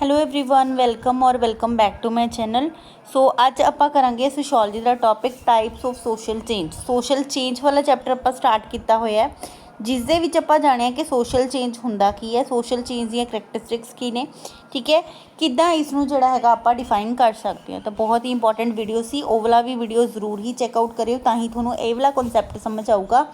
Hello everyone welcome ਔਰ welcome back to my channel so ਅੱਜ ਆਪਾਂ ਕਰਾਂਗੇ sociology the topic types of social change social change ਵਾਲਾ chapter ਆਪਾਂ start ਕੀਤਾ ਹੋਇਆ ਹੈ ਜਿਸ ਦੇ ਵਿੱਚ ਆਪਾਂ ਜਾਣਿਆ ਕਿ ਸੋਸ਼ਲ ਚੇਂਜ ਹੁੰਦਾ ਕੀ ਹੈ ਸੋਸ਼ਲ ਚੇਂਜ ਦੀਆਂ ਕਰੈਕਟਰਿਸਟਿਕਸ ਕੀ ਨੇ ਠੀਕ ਹੈ ਕਿੱਦਾਂ ਇਸ ਨੂੰ ਜਿਹੜਾ ਹੈਗਾ ਆਪਾਂ ਡਿਫਾਈਨ ਕਰ ਸਕਦੇ ਹਾਂ ਤਾਂ ਬਹੁਤ ਹੀ ਇੰਪੋਰਟੈਂਟ ਵੀਡੀਓ ਸੀ ਉਹ ਵਾਲਾ ਵੀ ਵੀਡੀਓ ਜ਼ਰੂਰ ਹੀ ਚੈੱਕ ਆਊਟ ਕਰਿਓ ਤਾਂ ਹੀ ਤੁਹਾਨੂੰ ਇਹ ਵਾਲਾ ਕਨਸੈਪਟ ਸਮਝ ਆਊਗਾ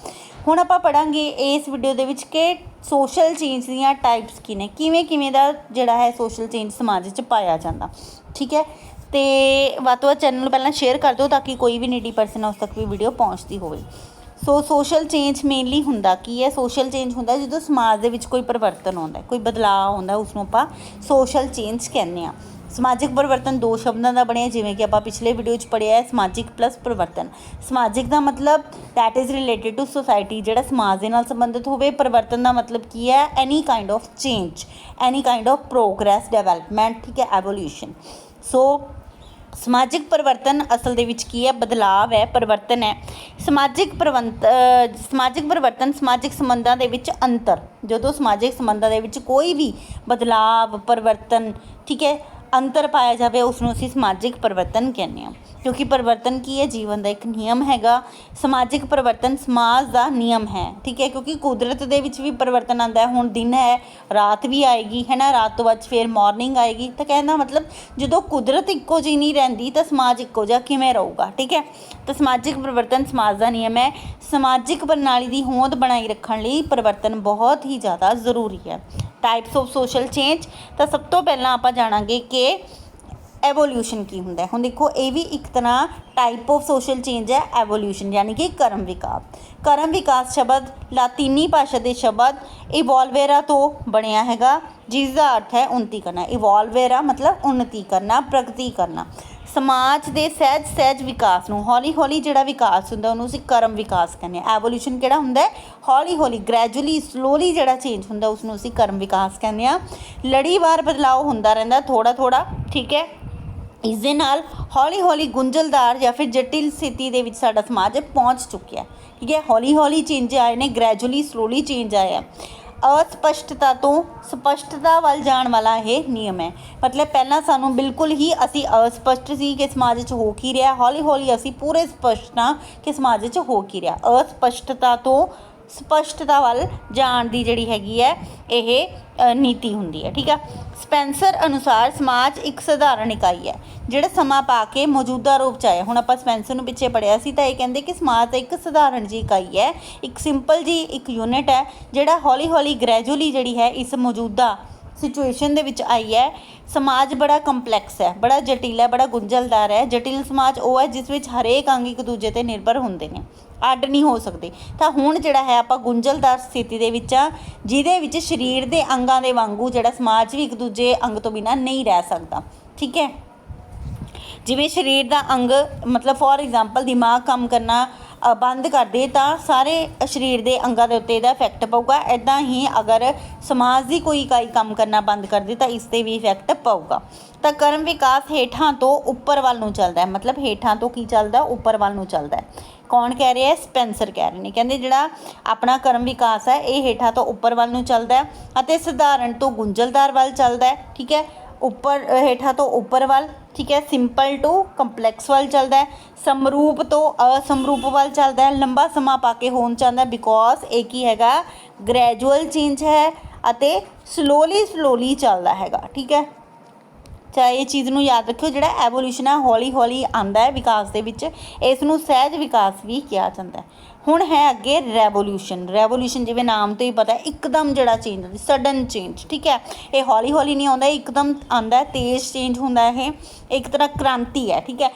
ਹੁਣ ਆਪਾਂ ਪੜਾਂਗੇ ਇਸ ਵੀਡੀਓ ਦੇ ਵਿੱਚ ਕਿ ਸੋਸ਼ਲ ਚੇਂਜ ਦੀਆਂ ਟਾਈਪਸ ਕੀ ਨੇ? ਕਿਵੇਂ ਕਿਵੇਂ ਦਾ ਜਿਹੜਾ ਹੈ ਸੋਸ਼ਲ ਚੇਂਜ ਸਮਾਜ 'ਚ ਪਾਇਆ ਜਾਂਦਾ? ਠੀਕ ਹੈ? ਤੇ ਵੱਧ ਤੋਂ ਵੱਧ ਚੈਨਲ ਨੂੰ ਪਹਿਲਾਂ ਸ਼ੇਅਰ ਕਰ ਦਿਓ ਤਾਂ ਕਿ ਕੋਈ ਵੀ ਨੀਡੀ ਪਰਸਨ ਉਸ ਤੱਕ ਵੀ ਵੀਡੀਓ ਪਹੁੰਚਦੀ ਹੋਵੇ। ਸੋ ਸੋਸ਼ਲ ਚੇਂਜ ਮੇਨਲੀ ਹੁੰਦਾ ਕੀ ਹੈ? ਸੋਸ਼ਲ ਚੇਂਜ ਹੁੰਦਾ ਜਦੋਂ ਸਮਾਜ ਦੇ ਵਿੱਚ ਕੋਈ ਪਰਿਵਰਤਨ ਆਉਂਦਾ ਕੋਈ ਬਦਲਾਅ ਆਉਂਦਾ ਉਸ ਨੂੰ ਆਪਾਂ ਸੋਸ਼ਲ ਚੇਂਜ ਕਹਿੰਦੇ ਆ ਸਮਾਜਿਕ ਪਰਿਵਰਤਨ ਦੋ ਸ਼ਬਦਾਂ ਦਾ ਬਣਿਆ, ਜਿਵੇਂ ਕਿ ਆਪਾਂ ਪਿਛਲੇ ਵੀਡੀਓ 'ਚ ਪੜ੍ਹਿਆ ਹੈ, ਸਮਾਜਿਕ ਪਲੱਸ ਪਰਿਵਰਤਨ। ਸਮਾਜਿਕ ਦਾ ਮਤਲਬ that is related to society ਜਿਹੜਾ ਸਮਾਜ ਦੇ ਨਾਲ ਸੰਬੰਧਿਤ ਹੋਵੇ, ਪਰਿਵਰਤਨ ਦਾ ਮਤਲਬ ਕੀ ਹੈ? Any kind of change any kind of progress development ਠੀਕ ਹੈ ਐਵੋਲੂਸ਼ਨ ਸੋ ਸਮਾਜਿਕ ਪਰਿਵਰਤਨ ਅਸਲ ਦੇ ਵਿੱਚ ਕੀ ਹੈ? ਬਦਲਾਵ ਹੈ, ਪਰਿਵਰਤਨ ਹੈ। ਸਮਾਜਿਕ ਪਰਿਵੰਤ ਸਮਾਜਿਕ ਪਰਿਵਰਤਨ ਸਮਾਜਿਕ ਸੰਬੰਧਾਂ ਦੇ ਵਿੱਚ ਅੰਤਰ। ਜਦੋਂ ਸਮਾਜਿਕ ਸੰਬੰਧਾਂ ਦੇ ਵਿੱਚ ਕੋਈ ਵੀ ਬਦਲਾਵ, ਪਰਿਵਰਤਨ, ਠੀਕ ਹੈ ਅੰਤਰ ਪਾਇਆ ਜਾਵੇ ਉਸ ਨੂੰ ਅਸੀਂ ਸਮਾਜਿਕ ਪਰਿਵਰਤਨ ਕਹਿੰਦੇ ਹਾਂ। ਕਿਉਂਕਿ ਪਰਿਵਰਤਨ ਕੀ ਹੈ? ਜੀਵਨ ਦਾ ਇੱਕ ਨਿਯਮ ਹੈਗਾ। ਸਮਾਜਿਕ ਪਰਿਵਰਤਨ ਸਮਾਜ ਦਾ ਨਿਯਮ ਹੈ, ਠੀਕ ਹੈ? ਕਿਉਂਕਿ ਕੁਦਰਤ ਦੇ ਵਿੱਚ ਵੀ ਪਰਿਵਰਤਨ ਆਉਂਦਾ ਹੈ। ਹੁਣ ਦਿਨ ਹੈ, ਰਾਤ ਵੀ ਆਏਗੀ, ਹੈ ਨਾ? ਰਾਤ ਤੋਂ ਬਾਅਦ ਫਿਰ ਮਾਰਨਿੰਗ ਆਏਗੀ। ਤਾਂ ਕਹਿੰਦਾ ਮਤਲਬ ਜਦੋਂ ਕੁਦਰਤ ਇੱਕੋ ਜਿਹੀ ਨਹੀਂ ਰਹਿੰਦੀ, ਤਾਂ ਸਮਾਜ ਇੱਕੋ ਜਿਹਾ ਕਿਵੇਂ ਰਹੂਗਾ, ਠੀਕ ਹੈ? ਤਾਂ ਸਮਾਜਿਕ ਪਰਿਵਰਤਨ ਸਮਾਜ ਦਾ ਨਿਯਮ ਹੈ। ਸਮਾਜਿਕ ਪ੍ਰਣਾਲੀ ਦੀ ਹੋਂਦ ਬਣਾਈ ਰੱਖਣ ਲਈ ਪਰਿਵਰਤਨ ਬਹੁਤ ਹੀ ਜ਼ਿਆਦਾ ਜ਼ਰੂਰੀ ਹੈ। ਟਾਈਪਸ ਆਫ ਸੋਸ਼ਲ ਚੇਂਜ ਤਾਂ ਸਭ ਤੋਂ ਪਹਿਲਾਂ ਆਪਾਂ ਜਾਣਾਂਗੇ ਕਿ ਐਵੋਲੂਸ਼ਨ ਕੀ ਹੁੰਦਾ ਹੈ। ਹੁਣ ਦੇਖੋ, ਇਹ ਵੀ ਇੱਕ ਤਰ੍ਹਾਂ ਟਾਈਪ ਆਫ ਸੋਸ਼ਲ ਚੇਂਜ ਹੈ ਐਵੋਲੂਸ਼ਨ ਯਾਨੀ ਕਿ ਕਰਮ ਵਿਕਾਸ। ਕਰਮ ਵਿਕਾਸ ਸ਼ਬਦ ਲਾਤੀਨੀ ਭਾਸ਼ਾ ਦੇ ਸ਼ਬਦ ਇਵੋਲਵੇਰਾ ਤੋਂ ਬਣਿਆ ਹੈਗਾ ਜਿਸ ਦਾ ਅਰਥ ਹੈ ਉਨਤੀ ਕਰਨਾ ਇਵੋਲਵੇਰਾ ਮਤਲਬ ਉਨਤੀ ਕਰਨਾ ਪ੍ਰਗਤੀ ਕਰਨਾ ਸਮਾਜ ਦੇ ਸਹਿਜ ਸਹਿਜ ਵਿਕਾਸ ਨੂੰ, ਹੌਲੀ ਹੌਲੀ ਜਿਹੜਾ ਵਿਕਾਸ ਹੁੰਦਾ, ਉਹਨੂੰ ਅਸੀਂ ਕਰਮ ਵਿਕਾਸ ਕਹਿੰਦੇ ਆ ਐਵੋਲੂਸ਼ਨ ਕਿਹੜਾ ਹੁੰਦਾ ਹੈ? ਹੌਲੀ ਹੌਲੀ ਗ੍ਰੈਜੂਅਲੀ ਸਲੋਲੀ ਜਿਹੜਾ ਚੇਂਜ ਹੁੰਦਾ ਉਸ ਨੂੰ ਅਸੀਂ ਕਰਮ ਵਿਕਾਸ ਕਹਿੰਦੇ ਆ ਲੜੀਵਾਰ ਬਦਲਾਅ ਹੁੰਦਾ ਰਹਿੰਦਾ ਥੋੜਾ ਥੋੜਾ ਠੀਕ ਹੈ? ਇਸ ਦੇ ਨਾਲ ਹੌਲੀ ਹੌਲੀ ਗੁੰਝਲਦਾਰ ਜਾਂ ਫਿਰ ਜਟਿਲ ਸਥਿਤੀ ਦੇ ਵਿੱਚ ਸਾਡਾ ਸਮਾਜ ਪਹੁੰਚ ਚੁੱਕਿਆ ਠੀਕ ਹੈ? ਹੌਲੀ ਹੌਲੀ ਚੇਂਜ ਆਏ ਨੇ ਗ੍ਰੈਜੂਅਲੀ ਸਲੋਲੀ ਚੇਂਜ ਆਇਆ ਅਸਪਸ਼ਟਤਾ ਤੋਂ ਸਪਸ਼ਟਤਾ ਵੱਲ ਜਾਣ ਵਾਲਾ ਇਹ ਨਿਯਮ ਹੈ। ਮਤਲਬ ਪਹਿਲਾਂ ਸਾਨੂੰ ਬਿਲਕੁਲ ਹੀ ਅਸੀਂ ਅਸਪਸ਼ਟ ਸੀ ਕਿ ਸਮਾਜ 'ਚ ਹੋ ਕੀ ਰਿਹਾ। ਹੌਲੀ ਹੌਲੀ ਅਸੀਂ ਪੂਰੇ ਸਪਸ਼ਟ ਹਾਂ ਕਿ ਸਮਾਜ 'ਚ ਹੋ ਕੀ ਰਿਹਾ। ਅਸਪਸ਼ਟਤਾ ਤੋਂ ਸਪਸ਼ਟਤਾ ਵੱਲ ਜਾਣ ਦੀ ਜਿਹੜੀ ਹੈਗੀ ਹੈ, ਇਹ ਨੀਤੀ ਹੁੰਦੀ ਹੈ, ਠੀਕ ਆ? ਸਪੈਂਸਰ ਅਨੁਸਾਰ ਸਮਾਜ ਇੱਕ ਸਧਾਰਨ ਇਕਾਈ ਹੈ, ਜਿਹੜਾ ਸਮਾਂ ਪਾ ਕੇ ਮੌਜੂਦਾ ਰੂਪ ਚ ਆਇਆ। ਹੁਣ ਆਪਾਂ ਸਪੈਂਸਰ ਨੂੰ ਪਿੱਛੇ ਪੜਿਆ ਸੀ ਤਾਂ ਇਹ ਕਹਿੰਦੇ ਕਿ ਸਮਾਜ ਤਾਂ ਇੱਕ ਸਧਾਰਨ ਜੀ ਇਕਾਈ ਹੈ, ਇੱਕ ਸਿੰਪਲ ਜੀ ਇੱਕ ਯੂਨਿਟ ਹੈ, ਜਿਹੜਾ ਹੌਲੀ ਹੌਲੀ ਗ੍ਰੈਜੂਅਲੀ ਜਿਹੜੀ ਹੈ, ਇਸ ਮੌਜੂਦਾ ਸਿਚੁਏਸ਼ਨ ਦੇ ਵਿੱਚ ਆਈ ਹੈ। ਸਮਾਜ ਬੜਾ ਕੰਪਲੈਕਸ ਹੈ, ਬੜਾ ਜਟਿਲ ਹੈ, ਬੜਾ ਗੁੰਝਲਦਾਰ ਹੈ। ਜਟਿਲ ਸਮਾਜ ਉਹ ਹੈ ਜਿਸ ਵਿੱਚ ਹਰੇਕ ਅੰਗ ਇੱਕ ਦੂਜੇ ਤੇ ਨਿਰਭਰ ਹੁੰਦੇ ਨੇ, ਅੱਡ ਨਹੀਂ ਹੋ ਸਕਦੇ। ਤਾਂ ਹੁਣ ਜਿਹੜਾ ਹੈ ਆਪਾਂ ਗੁੰਝਲਦਾਰ ਸਥਿਤੀ ਦੇ ਵਿੱਚ ਆ ਜਿਹਦੇ ਵਿੱਚ ਸਰੀਰ ਦੇ ਅੰਗਾਂ ਦੇ ਵਾਂਗੂ ਜਿਹੜਾ ਸਮਾਜ ਵੀ ਇੱਕ ਦੂਜੇ ਅੰਗ ਤੋਂ ਬਿਨਾ ਨਹੀਂ ਰਹਿ ਸਕਦਾ। ਠੀਕ ਹੈ? ਜਿਵੇਂ ਸਰੀਰ ਦਾ ਅੰਗ, ਮਤਲਬ ਫੋਰ ਐਗਜ਼ਾਮਪਲ ਦਿਮਾਗ ਕੰਮ ਕਰਨਾ ਬੰਦ ਕਰ ਦੇ ਤਾਂ ਸਾਰੇ ਸਰੀਰ ਦੇ ਅੰਗਾਂ ਦੇ ਉੱਤੇ ਇਹਦਾ ਇਫੈਕਟ ਪਊਗਾ। ਐਦਾਂ ਹੀ ਅਗਰ ਸਮਾਜ ਦੀ ਕੋਈ ਇਕਾਈ ਕੰਮ ਕਰਨਾ ਬੰਦ ਕਰ ਦੇ ਤਾਂ ਇਸ ਤੇ ਵੀ ਇਫੈਕਟ ਪਊਗਾ। ਤਾਂ ਕਰਮ ਵਿਕਾਸ ਹੇਠਾਂ ਤੋਂ ਉੱਪਰ ਵੱਲ ਨੂੰ ਚੱਲਦਾ ਹੈ। ਮਤਲਬ ਹੇਠਾਂ ਤੋਂ ਕੀ ਚੱਲਦਾ? ਉੱਪਰ ਵੱਲ ਨੂੰ ਚੱਲਦਾ ਹੈ। ਕੌਣ ਕਹਿ ਰਿਹਾ ਹੈ? ਸਪੈਂਸਰ ਕਹਿ ਰਹੇ ਨੇ। ਕਹਿੰਦੇ ਜਿਹੜਾ ਆਪਣਾ ਕਰਮ ਵਿਕਾਸ ਹੈ, ਇਹ ਹੇਠਾਂ ਤੋਂ ਉੱਪਰ ਵੱਲ ਨੂੰ ਚੱਲਦਾ ਹੈ ਅਤੇ ਸਧਾਰਨ ਤੋਂ ਗੁੰਝਲਦਾਰ ਵੱਲ ਚੱਲਦਾ ਹੈ। ਠੀਕ ਹੈ? ਉੱਪਰ ਹੇਠਾਂ ਤੋਂ ਉੱਪਰ ਵੱਲ, ਠੀਕ ਹੈ, ਸਿੰਪਲ ਟੂ ਕੰਪਲੈਕਸ ਵੱਲ ਚੱਲਦਾ ਹੈ, ਸਮਰੂਪ ਤੋਂ ਅਸਮਰੂਪ ਵੱਲ ਚੱਲਦਾ ਹੈ, ਲੰਬਾ ਸਮਾਂ ਪਾ ਕੇ ਹੋਣ ਚਾਹੁੰਦਾ ਬਿਕੋਜ਼ ਇਹ ਕੀ ਹੈਗਾ ਗ੍ਰੈਜੂਅਲ ਚੇਂਜ ਹੈ ਅਤੇ ਸਲੋਲੀ ਸਲੋਲੀ ਚੱਲਦਾ ਹੈਗਾ, ਠੀਕ ਹੈ। ਚਾਹੇ ਇਹ ਚੀਜ਼ ਨੂੰ ਯਾਦ ਰੱਖਿਓ, ਜਿਹੜਾ ਐਵੋਲੂਸ਼ਨ ਹੈ ਹੌਲੀ ਹੌਲੀ ਆਂਦਾ ਹੈ ਵਿਕਾਸ ਦੇ ਵਿੱਚ, ਇਸ ਨੂੰ ਸਹਿਜ ਵਿਕਾਸ ਵੀ ਕਿਹਾ ਜਾਂਦਾ ਹੈ। ਹੁਣ ਹੈ ਅੱਗੇ ਰੈਵੋਲੂਸ਼ਨ ਰੈਵੋਲੂਸ਼ਨ ਜਿਵੇਂ ਨਾਮ ਤੋਂ ਹੀ ਪਤਾ ਹੈ, ਇੱਕਦਮ ਜਿਹੜਾ ਚੇਂਜ ਹੁੰਦਾ ਸਡਨ ਚੇਂਜ ਠੀਕ ਹੈ? ਇਹ ਹੌਲੀ ਹੌਲੀ ਨਹੀਂ ਆਉਂਦਾ ਇੱਕਦਮ ਆਉਂਦਾ ਤੇਜ਼ ਚੇਂਜ ਹੁੰਦਾ ਇਹ ਇੱਕ ਤਰ੍ਹਾਂ ਕ੍ਰਾਂਤੀ ਹੈ, ਠੀਕ ਹੈ?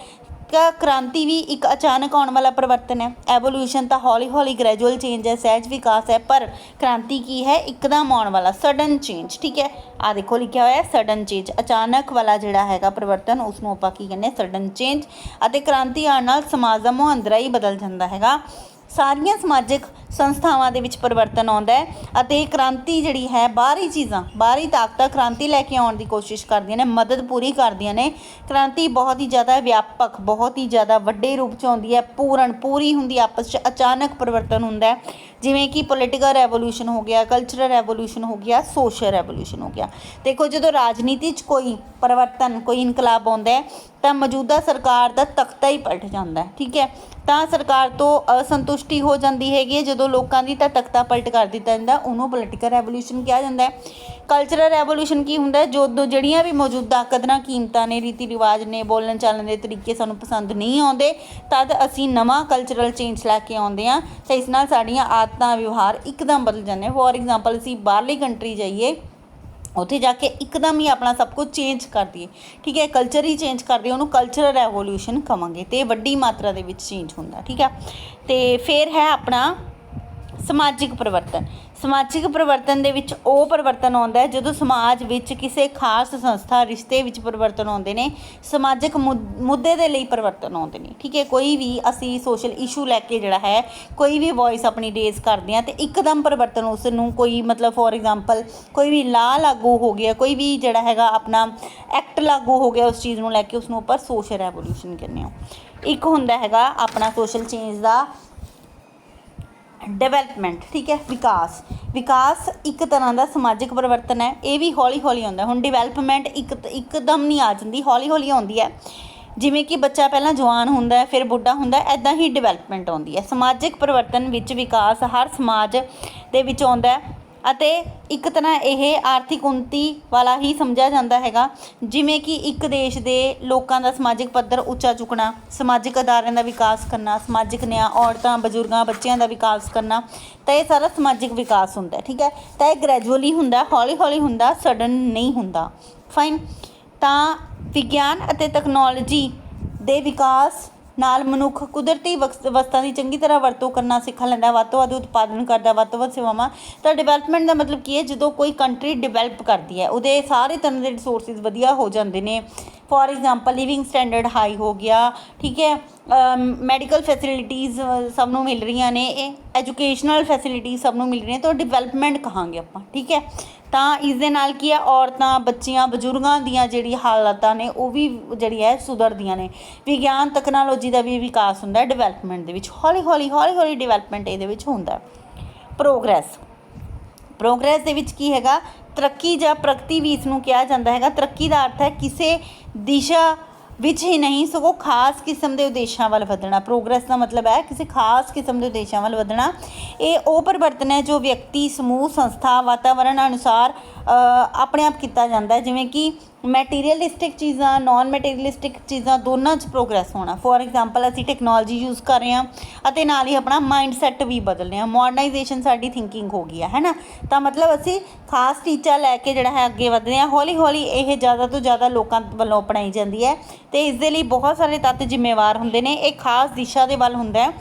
ਤਾਂ ਕ੍ਰਾਂਤੀ ਵੀ ਇੱਕ ਅਚਾਨਕ ਆਉਣ ਵਾਲਾ ਪਰਿਵਰਤਨ ਹੈ। ਐਵੋਲੂਸ਼ਨ ਤਾਂ ਹੌਲੀ ਹੌਲੀ ਗ੍ਰੈਜੂਅਲ ਚੇਂਜ ਹੈ, ਸਹਿਜ ਵਿਕਾਸ ਹੈ, ਪਰ ਕ੍ਰਾਂਤੀ ਕੀ ਹੈ? ਇੱਕਦਮ ਆਉਣ ਵਾਲਾ ਸਡਨ ਚੇਂਜ ਠੀਕ ਹੈ? ਆ ਦੇਖੋ, ਲਿਖਿਆ ਹੋਇਆ ਹੈ ਸਡਨ ਚੇਂਜ ਅਚਾਨਕ ਵਾਲਾ ਜਿਹੜਾ ਹੈਗਾ ਪਰਿਵਰਤਨ ਉਸ ਨੂੰ ਆਪਾਂ ਕੀ ਕਹਿੰਦੇ ਹਾਂ ਸਡਨ ਚੇਂਜ ਅਤੇ ਕ੍ਰਾਂਤੀ ਆਉਣ ਨਾਲ ਸਮਾਜ ਦਾ ਮੁਹਾਂਦਰਾ ਹੀ ਬਦਲ ਜਾਂਦਾ ਹੈਗਾ। ਸਾਰੀਆਂ ਸਮਾਜਿਕ ਸੰਸਥਾਵਾਂ ਦੇ ਵਿੱਚ ਪਰਿਵਰਤਨ ਆਉਂਦਾ ਹੈ ਅਤੇ ਕ੍ਰਾਂਤੀ ਜਿਹੜੀ ਹੈ, ਬਾਹਰੀ ਚੀਜ਼ਾਂ, ਬਾਹਰੀ ਤਾਕਤਾਂ ਕ੍ਰਾਂਤੀ ਲੈ ਕੇ ਆਉਣ ਦੀ ਕੋਸ਼ਿਸ਼ ਕਰਦੀਆਂ ਨੇ, ਮਦਦ ਪੂਰੀ ਕਰਦੀਆਂ ਨੇ। ਕ੍ਰਾਂਤੀ ਬਹੁਤ ਹੀ ਜ਼ਿਆਦਾ ਵਿਆਪਕ, ਬਹੁਤ ਹੀ ਜ਼ਿਆਦਾ ਵੱਡੇ ਰੂਪ ਚ ਆਉਂਦੀ ਹੈ, ਪੂਰਨ, ਪੂਰੀ ਹੁੰਦੀ ਆਪਸ ਚ ਅਚਾਨਕ ਪਰਿਵਰਤਨ ਹੁੰਦਾ ਹੈ। ਜਿਵੇਂ ਕਿ ਪੋਲੀਟੀਕਲ ਰੈਵੋਲੂਸ਼ਨ ਹੋ ਗਿਆ ਕਲਚਰਲ ਰੈਵੋਲੂਸ਼ਨ ਹੋ ਗਿਆ ਸੋਸ਼ਲ ਰੈਵੋਲੂਸ਼ਨ ਹੋ ਗਿਆ। ਦੇਖੋ, ਜਦੋਂ ਰਾਜਨੀਤੀ 'ਚ ਕੋਈ ਪਰਿਵਰਤਨ, ਕੋਈ ਇਨਕਲਾਬ ਆਉਂਦਾ ਹੈ, ਤਾਂ ਮੌਜੂਦਾ ਸਰਕਾਰ ਦਾ ਤਖਤਾ ਹੀ ਪਲਟ ਜਾਂਦਾ ਹੈ, ਠੀਕ ਹੈ? ਤਾਂ ਸਰਕਾਰ ਤੋਂ ਅਸੰਤੁਸ਼ਟੀ ਹੋ ਜਾਂਦੀ ਹੈਗੀ ਹੈ ਜਦੋਂ ਲੋਕਾਂ ਦੀ ਤਾਂ ਤਖਤਾ ਪਲਟ ਕਰ ਦਿੱਤਾ ਜਾਂਦਾ, ਉਹਨੂੰ ਪੋਲੀਟੀਕਲ ਰੈਵੋਲੂਸ਼ਨ ਕਿਹਾ ਜਾਂਦਾ ਹੈ। ਕਲਚਰਲ ਰੈਵੋਲੂਸ਼ਨ ਕੀ ਹੁੰਦਾ ਜਦੋਂ ਜਿਹੜੀਆਂ ਵੀ ਮੌਜੂਦਾ ਕਦਰਾਂ ਕੀਮਤਾਂ ਨੇ, ਰੀਤੀ ਰਿਵਾਜ ਨੇ, ਬੋਲਣ ਚਾਲਣ ਦੇ ਤਰੀਕੇ ਸਾਨੂੰ ਪਸੰਦ ਨਹੀਂ ਆਉਂਦੇ, ਤਦ ਅਸੀਂ ਨਵਾਂ ਕਲਚਰਲ ਚੇਂਜ ਲੈ ਕੇ ਆਉਂਦੇ ਹਾਂ, ਤਾਂ ਇਸ ਨਾਲ ਸਾਡੀਆਂ ਆਦਤਾਂ, ਵਿਵਹਾਰ ਇੱਕਦਮ ਬਦਲ ਜਾਂਦੇ ਫੋਰ ਐਗਜ਼ਾਮਪਲ ਅਸੀਂ ਬਾਹਰਲੀ ਕੰਟਰੀ ਜਾਈਏ, ਉੱਥੇ ਜਾ ਕੇ ਇੱਕਦਮ ਹੀ ਆਪਣਾ ਸਭ ਕੁਝ ਚੇਂਜ ਕਰ ਦਈਏ। ਠੀਕ ਹੈ ਕਲਚਰ ਹੀ ਚੇਂਜ ਕਰ ਦਈਏ, ਉਹਨੂੰ ਕਲਚਰਲ ਰੈਵੋਲੂਸ਼ਨ ਕਵਾਂਗੇ। ਤੇ ਵੱਡੀ ਮਾਤਰਾ ਦੇ ਵਿੱਚ ਚੇਂਜ ਹੁੰਦਾ, ਠੀਕ ਹੈ। ਤੇ ਫਿਰ ਹੈ ਆਪਣਾ ਸਮਾਜਿਕ ਪਰਿਵਰਤਨ। ਸਮਾਜਿਕ ਪਰਿਵਰਤਨ ਦੇ ਵਿੱਚ ਉਹ ਪਰਿਵਰਤਨ ਆਉਂਦਾ ਹੈ ਜਦੋਂ ਸਮਾਜ ਵਿੱਚ ਕਿਸੇ ਖਾਸ ਸੰਸਥਾ ਰਿਸ਼ਤੇ ਵਿੱਚ ਪਰਿਵਰਤਨ ਆਉਂਦੇ ਨੇ, ਸਮਾਜਿਕ ਮੁੱਦ- ਮੁੱਦੇ ਦੇ ਲਈ ਪਰਿਵਰਤਨ ਆਉਂਦੇ ਨੇ। ਠੀਕ ਹੈ, ਕੋਈ ਵੀ ਅਸੀਂ ਸੋਸ਼ਲ ਇਸ਼ੂ ਲੈ ਕੇ ਜਿਹੜਾ ਹੈ, ਕੋਈ ਵੀ ਵੌਇਸ ਆਪਣੀ ਰੇਜ਼ ਕਰਦੇ ਆ ਤੇ ਇੱਕਦਮ ਪਰਿਵਰਤਨ ਉਸ ਨੂੰ ਕੋਈ ਮਤਲਬ ਫੋਰ ਐਗਜ਼ਾਮਪਲ ਕੋਈ ਵੀ ਲਾ ਲਾਗੂ ਹੋ ਗਿਆ, ਕੋਈ ਵੀ ਜਿਹੜਾ ਹੈਗਾ ਆਪਣਾ ਐਕਟ ਲਾਗੂ ਹੋ ਗਿਆ ਉਸ ਚੀਜ਼ ਨੂੰ ਲੈ ਕੇ ਉਸ ਨੂੰ ਉੱਪਰ ਸੋਸ਼ਲ ਰੈਵੋਲੂਸ਼ਨ ਕਹਿੰਦੇ ਆ ਇੱਕ ਹੁੰਦਾ ਹੈਗਾ ਆਪਣਾ ਸੋਸ਼ਲ ਚੇਂਜ ਦਾ ਡਿਵੈਲਪਮੈਂਟ ਠੀਕ ਹੈ? ਵਿਕਾਸ। ਵਿਕਾਸ ਇੱਕ ਤਰ੍ਹਾਂ ਦਾ ਸਮਾਜਿਕ ਪਰਿਵਰਤਨ ਹੈ। ਇਹ ਵੀ ਹੌਲੀ ਹੌਲੀ ਆਉਂਦਾ। ਹੁਣ ਡਿਵੈਲਪਮੈਂਟ ਇੱਕ ਇੱਕਦਮ ਨਹੀਂ ਆ ਜਾਂਦੀ। ਹੌਲੀ ਹੌਲੀ ਆਉਂਦੀ ਹੈ। ਜਿਵੇਂ ਕਿ ਬੱਚਾ ਪਹਿਲਾਂ ਜਵਾਨ ਹੁੰਦਾ ਹੈ, ਫਿਰ ਬੁੱਢਾ ਹੁੰਦਾ ਹੈ ਐਦਾਂ ਹੀ ਡਿਵੈਲਪਮੈਂਟ ਆਉਂਦੀ ਹੈ। ਸਮਾਜਿਕ ਪਰਿਵਰਤਨ ਵਿੱਚ ਵਿਕਾਸ ਹਰ ਸਮਾਜ ਦੇ ਵਿੱਚ ਆਉਂਦਾ ਹੈ। ਅਤੇ ਇੱਕ ਤਰ੍ਹਾਂ ਇਹ ਆਰਥਿਕ ਉੱਨਤੀ ਵਾਲਾ ਹੀ ਸਮਝਿਆ ਜਾਂਦਾ ਹੈਗਾ, ਜਿਵੇਂ ਕਿ ਇੱਕ ਦੇਸ਼ ਦੇ ਲੋਕਾਂ ਦਾ ਸਮਾਜਿਕ ਪੱਧਰ ਉੱਚਾ ਚੁੱਕਣਾ, ਸਮਾਜਿਕ ਅਦਾਰਿਆਂ ਦਾ ਵਿਕਾਸ ਕਰਨਾ, ਸਮਾਜਿਕ ਨਿਆਂ ਔਰਤਾਂ, ਬਜ਼ੁਰਗਾਂ, ਬੱਚਿਆਂ ਦਾ ਵਿਕਾਸ ਕਰਨਾ, ਤਾਂ ਇਹ ਸਾਰਾ ਸਮਾਜਿਕ ਵਿਕਾਸ ਹੁੰਦਾ, ਠੀਕ ਹੈ? ਤਾਂ ਇਹ ਗ੍ਰੈਜੂਅਲੀ ਹੁੰਦਾ ਹੌਲੀ ਹੌਲੀ ਹੁੰਦਾ ਸਡਨ ਨਹੀਂ ਹੁੰਦਾ। ਫਾਈਨ ਤਾਂ ਵਿਗਿਆਨ ਅਤੇ ਟੈਕਨੋਲੋਜੀ ਦੇ ਵਿਕਾਸ ਨਾਲ ਮਨੁੱਖ ਕੁਦਰਤੀ ਵਕਸ- ਵਸਤਾਂ ਦੀ ਚੰਗੀ ਤਰ੍ਹਾਂ ਵਰਤੋਂ ਕਰਨਾ, ਸਿੱਖ ਲੈਂਦਾ, ਵੱਧ ਤੋਂ ਵੱਧ ਉਤਪਾਦਨ ਕਰਦਾ, ਵੱਧ ਤੋਂ ਵੱਧ ਸੇਵਾਵਾਂ। ਤਾਂ ਡਿਵੈਲਪਮੈਂਟ ਦਾ ਮਤਲਬ ਕੀ ਹੈ, ਜਦੋਂ ਕੋਈ ਕੰਟਰੀ ਡਿਵੈਲਪ ਕਰਦੀ ਹੈ, ਉਹਦੇ ਸਾਰੇ ਤਰ੍ਹਾਂ ਦੇ ਰਿਸੋਰਸਿਸ ਵਧੀਆ ਹੋ ਜਾਂਦੇ ਨੇ। For example living standard high ਹੋ ਗਿਆ, ਠੀਕ ਹੈ ਮੈਡੀਕਲ ਫੈਸਿਲਿਟੀਜ਼ ਸਭ ਨੂੰ ਮਿਲ ਰਹੀਆਂ ਨੇ, ਇਹ ਐਜੂਕੇਸ਼ਨਲ ਫੈਸਿਲਿਟੀ ਸਭ ਨੂੰ ਮਿਲ ਰਹੀਆਂ ਤਾਂ ਡਿਵੈਲਪਮੈਂਟ ਕਹਾਂਗੇ ਆਪਾਂ, ਠੀਕ ਹੈ। ਤਾਂ ਇਸ ਦੇ ਨਾਲ ਕੀ ਹੈ, ਔਰਤਾਂ, ਬੱਚੀਆਂ, ਬਜ਼ੁਰਗਾਂ ਦੀਆਂ ਜਿਹੜੀ ਹਾਲਤਾਂ ਨੇ, ਉਹ ਵੀ ਜਿਹੜੀ ਹੈ, ਸੁਧਰਦੀਆਂ ਨੇ। ਵਿਗਿਆਨ ਟੈਕਨੋਲੋਜੀ ਦਾ ਵੀ ਵਿਕਾਸ ਹੁੰਦਾ ਹੈ ਡਿਵੈਲਪਮੈਂਟ ਦੇ ਵਿੱਚ ਹੌਲੀ ਹੌਲੀ ਹੌਲੀ ਹੌਲੀ ਡਿਵੈਲਪਮੈਂਟ ਇਹਦੇ ਵਿੱਚ ਹੁੰਦਾ। ਪ੍ਰੋਗਰੈਸ ਪ੍ਰੋਗਰੈਸ ਦੇ ਵਿੱਚ ਕੀ ਹੈਗਾ? ਤਰੱਕੀ ਜਾਂ ਪ੍ਰਗਤੀ ਵੀ ਇਸ ਨੂੰ ਕਿਹਾ ਜਾਂਦਾ ਹੈਗਾ। ਤਰੱਕੀ ਦਾ ਅਰਥ ਹੈ ਕਿਸੇ ਦਿਸ਼ਾ ਵਿੱਚ ਹੀ ਨਹੀਂ, ਸਗੋਂ ਖਾਸ ਕਿਸਮ ਦੇ ਉਦੇਸ਼ਾਂ ਵੱਲ ਵਧਣਾ। ਪ੍ਰੋਗਰੈਸ ਦਾ ਮਤਲਬ ਹੈ ਕਿਸੇ ਖਾਸ ਕਿਸਮ ਦੇ ਉਦੇਸ਼ਾਂ ਵੱਲ ਵਧਣਾ। ਇਹ ਉਹ ਪਰਿਵਰਤਨ ਹੈ ਜੋ ਵਿਅਕਤੀ, ਸਮੂਹ, ਸੰਸਥਾ, ਵਾਤਾਵਰਣ ਅਨੁਸਾਰ ਆਪਣੇ ਆਪ ਕੀਤਾ ਜਾਂਦਾ ਹੈ। ਜਿਵੇਂ ਕਿ ਮੈਟੀਰੀਅਲਿਸਟਿਕ ਚੀਜ਼ਾਂ ਨਾਨ ਮੈਟੀਰੀਅਲਿਸਟਿਕ ਚੀਜ਼ਾਂ ਦੋਨਾਂ 'ਚ ਪ੍ਰੋਗਰੈਸ ਹੋਣਾ। ਫੋਰ ਐਗਜ਼ਾਮਪਲ ਅਸੀਂ ਟੈਕਨੋਲੋਜੀ ਯੂਜ਼ ਕਰ ਰਹੇ ਹਾਂ ਅਤੇ ਨਾਲ ਹੀ ਆਪਣਾ ਮਾਈਂਡ ਸੈਟ ਵੀ ਬਦਲ ਰਹੇ ਹਾਂ। ਮਾਡਰਨਾਈਜੇਸ਼ਨ ਸਾਡੀ ਥਿੰਕਿੰਗ ਹੋ ਗਈ ਹੈ ਹੈ ਨਾ? ਤਾਂ ਮਤਲਬ ਅਸੀਂ ਖਾਸ ਟੀਚਾ ਲੈ ਕੇ ਜਿਹੜਾ ਹੈ ਅੱਗੇ ਵਧਦੇ ਹਾਂ। ਹੌਲੀ ਹੌਲੀ ਇਹ ਜ਼ਿਆਦਾ ਤੋਂ ਜ਼ਿਆਦਾ ਲੋਕਾਂ ਵੱਲੋਂ ਅਪਣਾਈ ਜਾਂਦੀ ਹੈ ਤੇ ਇਸ ਦੇ ਲਈ ਬਹੁਤ ਸਾਰੇ ਤੱਤ ਜ਼ਿੰਮੇਵਾਰ ਹੁੰਦੇ ਨੇ। ਇਹ ਖਾਸ ਦਿਸ਼ਾ ਦੇ ਵੱਲ ਹੁੰਦਾ ਹੈ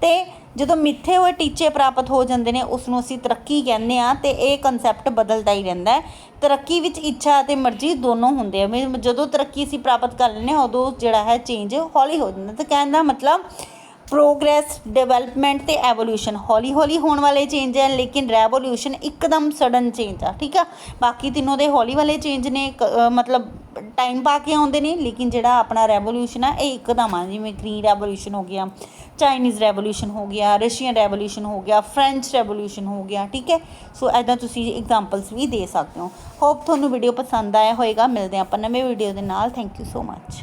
ਤੇ ਜਦੋਂ ਮਿੱਥੇ ਹੋਏ ਟੀਚੇ ਪ੍ਰਾਪਤ ਹੋ ਜਾਂਦੇ ਨੇ ਉਸ ਨੂੰ ਅਸੀਂ ਤਰੱਕੀ ਕਹਿੰਦੇ ਆ ਤੇ ਇਹ ਕਨਸੈਪਟ ਬਦਲਦਾ ਹੀ ਰਹਿੰਦਾ ਹੈ। ਤਰੱਕੀ ਵਿੱਚ ਇੱਛਾ ਅਤੇ ਮਰਜ਼ੀ ਦੋਨੋਂ ਹੁੰਦੇ ਆ। ਵੀ ਜਦੋਂ ਤਰੱਕੀ ਅਸੀਂ ਪ੍ਰਾਪਤ ਕਰ ਲੈਂਦੇ ਹਾਂ, ਉਦੋਂ ਜਿਹੜਾ ਹੈ ਚੇਂਜ ਹੌਲੀ ਹੋ ਜਾਂਦਾ। ਤੇ ਕਹਿਣ ਦਾ ਮਤਲਬ ਪ੍ਰੋਗਰੈਸ ਡਿਵੈਲਪਮੈਂਟ ਤੇ ਐਵੋਲੂਸ਼ਨ ਹੌਲੀ ਹੌਲੀ ਹੋਣ ਵਾਲੇ ਚੇਂਜ ਹੈ, ਲੇਕਿਨ ਰੈਵੋਲੂਸ਼ਨ ਇੱਕਦਮ ਸਡਨ ਚੇਂਜ ਆ, ਠੀਕ ਆ? ਬਾਕੀ ਤਿੰਨੋਂ ਦੇ ਹੌਲੀ ਵਾਲੇ ਚੇਂਜ ਨੇ, ਕ- ਮਤਲਬ ਟਾਈਮ ਪਾ ਕੇ ਆਉਂਦੇ ਨੇ, ਲੇਕਿਨ ਜਿਹੜਾ ਆਪਣਾ ਰੈਵੋਲੂਸ਼ਨ ਆ, ਇਹ ਇੱਕਦਮ ਆ, ਜਿਵੇਂ ਗ੍ਰੀਨ ਰੈਵੋਲੂਸ਼ਨ ਹੋ ਗਿਆ ਚਾਈਨੀਜ਼ ਰੈਵੋਲੂਸ਼ਨ ਹੋ ਗਿਆ ਰਸ਼ੀਅਨ ਰੈਵੋਲੂਸ਼ਨ ਹੋ ਗਿਆ ਫ੍ਰੈਂਚ ਰੈਵੋਲੂਸ਼ਨ ਹੋ ਗਿਆ, ਠੀਕ ਹੈ? ਸੋ ਐਦਾਂ ਤੁਸੀਂ ਐਗਜ਼ਾਮਪਲਸ ਵੀ ਦੇ ਸਕਦੇ ਹੋ। ਹੋਪ ਤੁਹਾਨੂੰ ਵੀਡੀਓ ਪਸੰਦ ਆਇਆ ਹੋਵੇਗਾ ਮਿਲਦੇ ਹਾਂ ਆਪਾਂ ਨਵੇਂ ਵੀਡੀਓ ਦੇ ਨਾਲ। Thank you so much